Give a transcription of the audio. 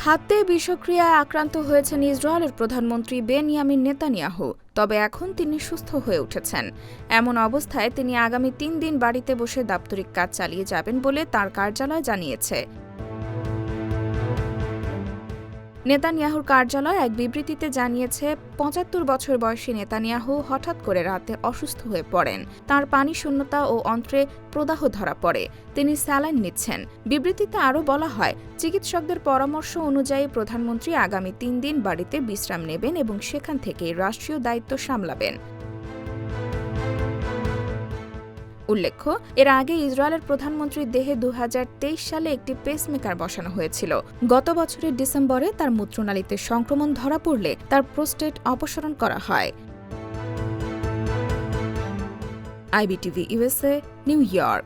খাদ্যে বিষক্রিয়ায় আক্রান্ত হয়েছেন ইসরায়েলের প্রধানমন্ত্রী বেনিয়ামিন নেতানিয়াহু, তবে এখন তিনি সুস্থ হয়ে উঠেছেন। এমন অবস্থায় তিনি আগামী তিন দিন বাড়িতে বসে দাপ্তরিক কাজ চালিয়ে যাবেন বলে তার কার্যালয় জানিয়েছে। নেতানিয়াহুর কার্যালয় এক বিবৃতিতে জানিয়েছে, পঁচাত্তর বছর বয়সী নেতানিয়াহু হঠাৎ করে রাতে অসুস্থ হয়ে পড়েন। তার পানি শূন্যতা ও অন্ত্রে প্রদাহ ধরা পড়ে। তিনি স্যালাইন নিচ্ছেন। বিবৃতিতে আরও বলা হয়, চিকিৎসকদের পরামর্শ অনুযায়ী প্রধানমন্ত্রী আগামী তিন দিন বাড়িতে বিশ্রাম নেবেন এবং সেখান থেকেই রাষ্ট্রীয় দায়িত্ব সামলাবেন। উল্লেখ্য, এর আগে ইসরায়েলের প্রধানমন্ত্রীর দেহে দু হাজার তেইশ সালে একটি পেসমেকার বসানো হয়েছিল। গত বছরের ডিসেম্বরে তার মূত্রনালীতে সংক্রমণ ধরা পড়লে তার প্রোস্টেট অপসারণ করা হয়। IBTV USA New York.